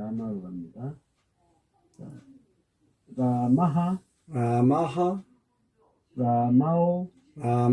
라마로 갑니다. 자, 라마하, 라마하, 라마오, 라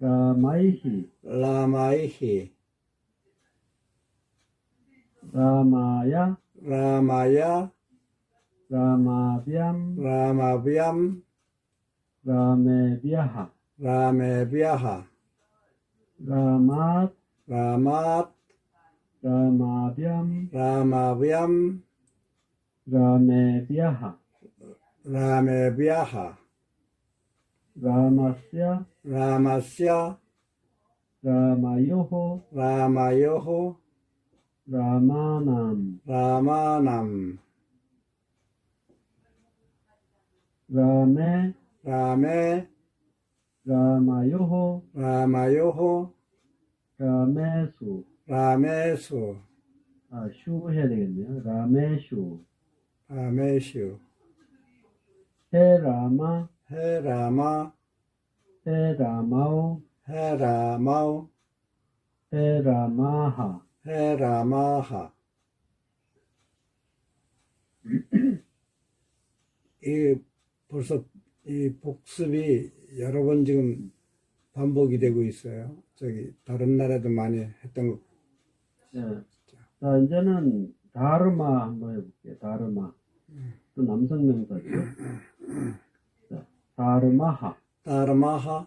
마오, 라마하, 라마하, 라맘, 라맘, 라마 오, 라마오, 라만, 라만, 라메나, 라메나, 라마뱀, 라마비암, 라마이히, 라마이히, 라마야, 라마야, 라마뱀, 라마비암, 라메비아하, 라메비아하, 라맛, 라맛, 라마뱀, 라마비암, 라메비아하, 라메비아하, 라마스야, 라마스야, 라마요호, 라마요호, 라마남, 라마남, 라메, 라메, 라마요호, 라마요호, 라메수, 라메수, 아, 슈 해야 되겠네요. 라메슈, 라메슈, 헤라마, 헤라마, 헤라마오, 헤라마우, 헤라마하, 헤라마하. 이 벌써 이 복습이 여러 번 지금 반복이 되고 있어요. 저기 다른 나라도 많이 했던 거. 예. 자, 이제는 다르마 한번 해볼게요. 다르마. 또 남성 명사죠. 자, 다르마하, 다르마하,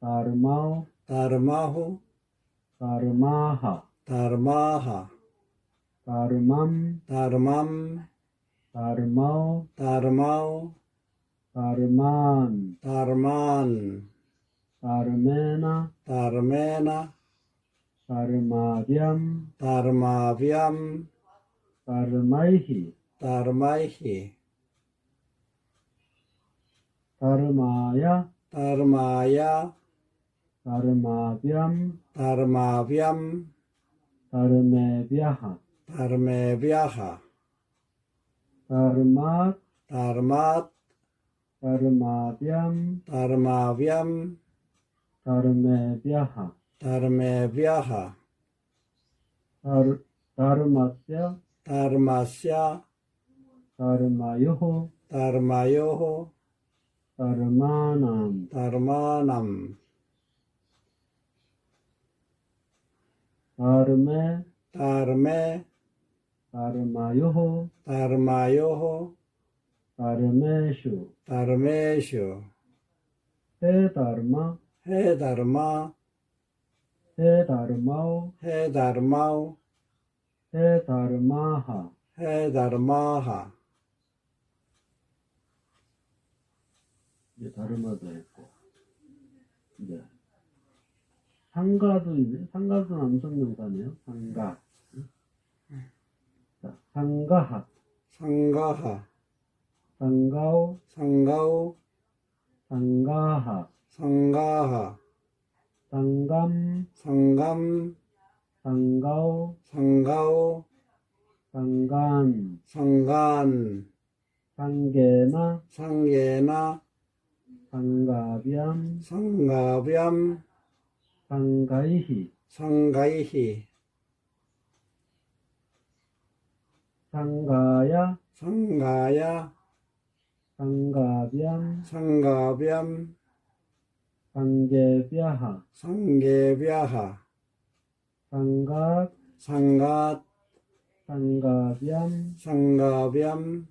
다르마오, 다르마후, 다 르마하, 다르마하, 다르맘, 다르맘, 다르마 오, 다르마우, 다르만, 다르만, 다르메나, 다르메나, 다르마비암, 다르마비암, 다르마 이제 다르마도 했고, 이제 상가도 있네. 상가도 남성 명사네요. 상가. 자, 상가하, 상가하, 상가오, 상가우, 상가하, 상가하, 상감, 상감, 상가오, 상가우, 상간, 상간, 상계나, 상계나, 상가비암, 상가비암, 상가이히, 상가이히, 상가야, 상가야, 상가비암, 상가비암, 상계비아하, 상계비아하, 상갓, 상갓, 상가비암, 상가비암,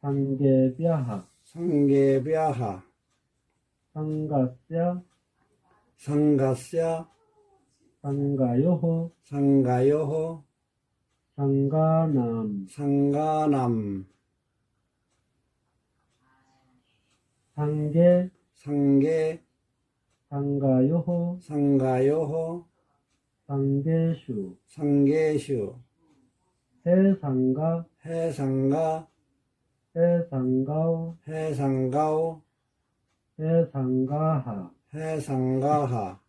상계비아하, 상계비아하, 상가스야, 상가스야, 상가요호, 상가요호, 상가남, 상가남, 상계, 상계, 상가요호, 상가요호, 상계슈, 상계슈, 해상가, 해상가, 해상가오, 해상가오, 해상가하. 해상가하.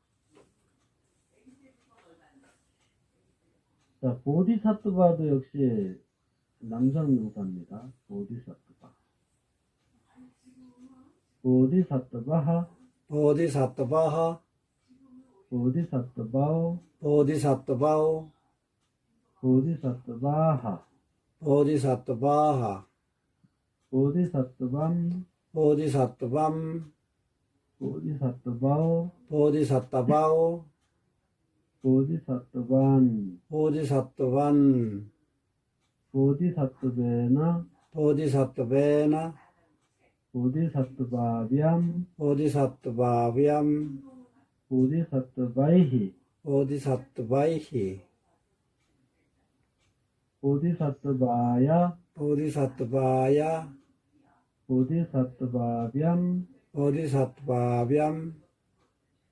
자, 보디사트바도 역시 남성용사입니다. 보디사트바. 보디사트바하. 보디사트바하. 보디사트바오. 보디사트바오. 보디사트바하. 보디사트바하. 보디사트밤. 보디사트밤, 보디사트바오, 보디사트바오, 보디사트반, 보디사트반, 보디사트베나, 보디사트베나, 보디사트바비암, 보디사트바비암, 보디사트바이히, 보디사트바이히, 보디사트바야, 보디사트바야, 보디사트바비암, 보디사트바비암,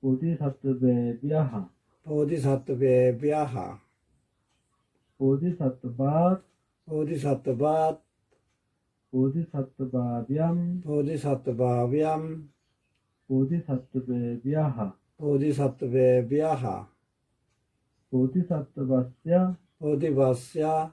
보디사트베비아하, 보디사트베비아하, 보디사트밭, 보디사트밭, 보디사트바비암, 보디사트바비암, 보디사트베비아하, 보디사트베비아하, 보디사트바스야, 보디바스야,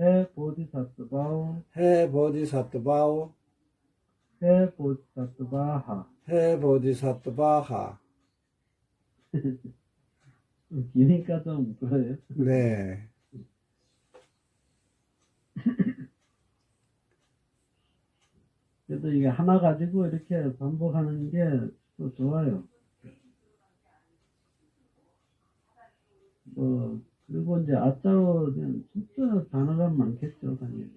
해 보디사트바, 해 보디사트바, 해 보디사트바오, 해 보디사트바오, 해 보디사트바하. 해 보디사트바하. 기니까 좀 그래요. 네. 그래도 이게 하나 가지고 이렇게 반복하는 게 또 좋아요. 뭐, 그리고 이제 아짜오는 진짜 단어가 많겠죠, 당연히.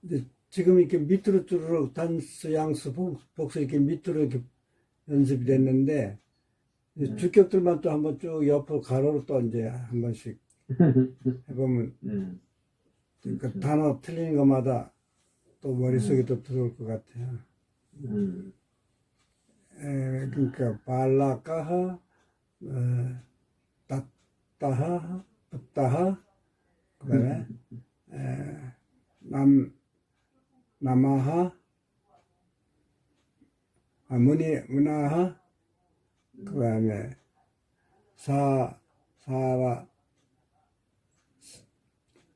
근데 지금 이렇게 밑으로 쭈르륵 단수, 양수, 복- 복수 이렇게 밑으로 이렇게 연습이 됐는데 이제 주격들만 또 한번 쭉 옆으로 가로로 또 이제 한 번씩 해보면 네. 그 단어 틀리는 것마다 또 머릿속에 또 들어올 것 같아요. 네. 에, 그러니까 발라까하, 어, 따따하, 붙다하, 그다음에 에, 남 남아하, 아, 문이 문화하, 그 다음에 사 사라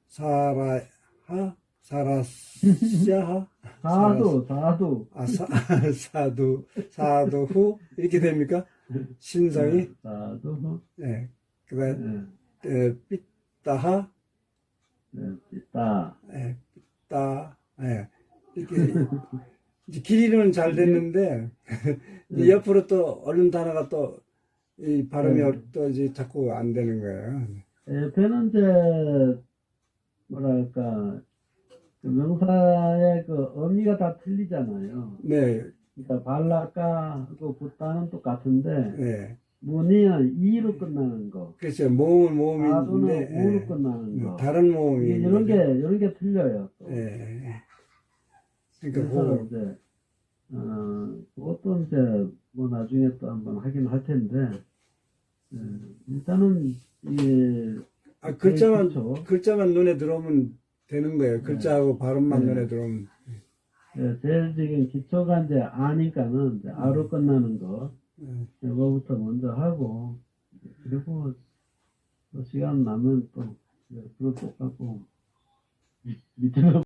사라하, 사라샤하, 사도, 사도. 아, 사, 사두, 사두후, 이렇게 됩니까? 신성이? 사도, 예. 그 다음, 네. 에, 삐따하, 네, 있다. 예, 삐따, 예. 이렇게, 이제 길이는 잘 됐는데, 이 옆으로 또, 얼른 단어가 또, 이 발음이 네. 또 이제 자꾸 안 되는 거예요. 옆에는 이제, 뭐랄까, 그 명사의 그 의미가 다 틀리잖아요. 네, 그러니까 발라까하고 붙다는 똑같은데, 네. 문이는 이로 끝나는 거, 그렇죠. 모음은 모음인데, 우로 예. 끝나는 거. 다른 모음이. 이런 게, 이런 게 틀려요. 또. 예. 그러니까, 그래서 그거, 이제, 어, 그것도 이제, 뭐 나중에 또 한번 하긴 할 텐데, 예, 일단은, 이, 아, 글자만, 그쵸. 글자만 눈에 들어오면 되는 거예요. 글자하고 발음만 네. 눈에 들어오면. 예, 제일 지금 기초가 이제 아니까는 이제 아로 끝나는 거, 네. 이거부터 먼저 하고, 그리고 또 시간 나면 또, 예, 그거 똑같고, 밑- 밑에서